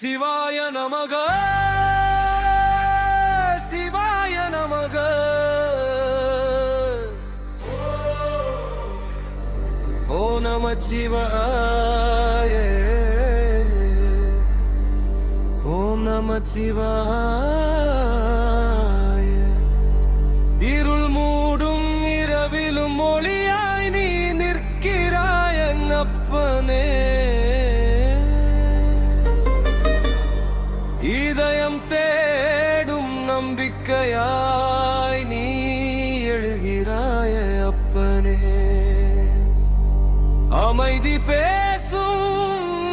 ശിവായ നമക ശിവായ നമക. ഓ നമ ശിവായ. ഓ നമ ശിവായ. ഇരുൾ മൂടും ഇരവിലും മൊഴിയായി നീ നിൽക്കിരായങ്ങപ്പനേ. நம்பிக்கையாய் நீ எழுகிறாய அப்பனே. அமைதி பேசும்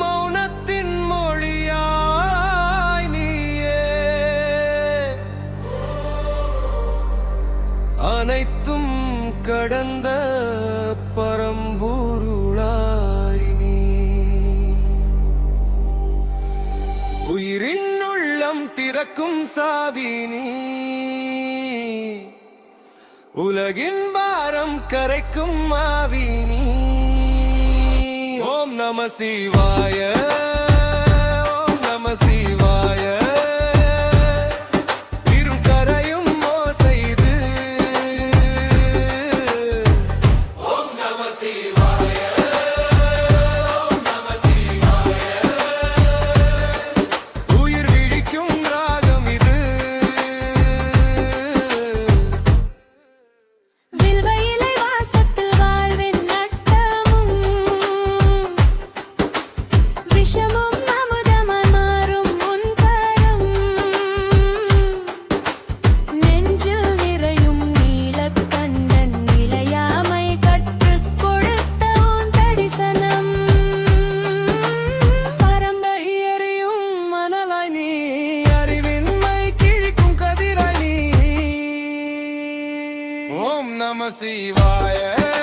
மௌனத்தின் மொழியாய் நீயே. அனைத்தும் கடந்த ப சாவி நீ. உலகின் பாரம் கரைக்கும் மாவி நீ. ஓம் நம சிவாய. see why yeah.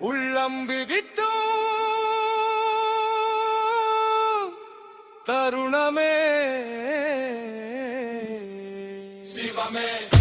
உள்ளம் விழித்தோ தருணமே. சிவமே.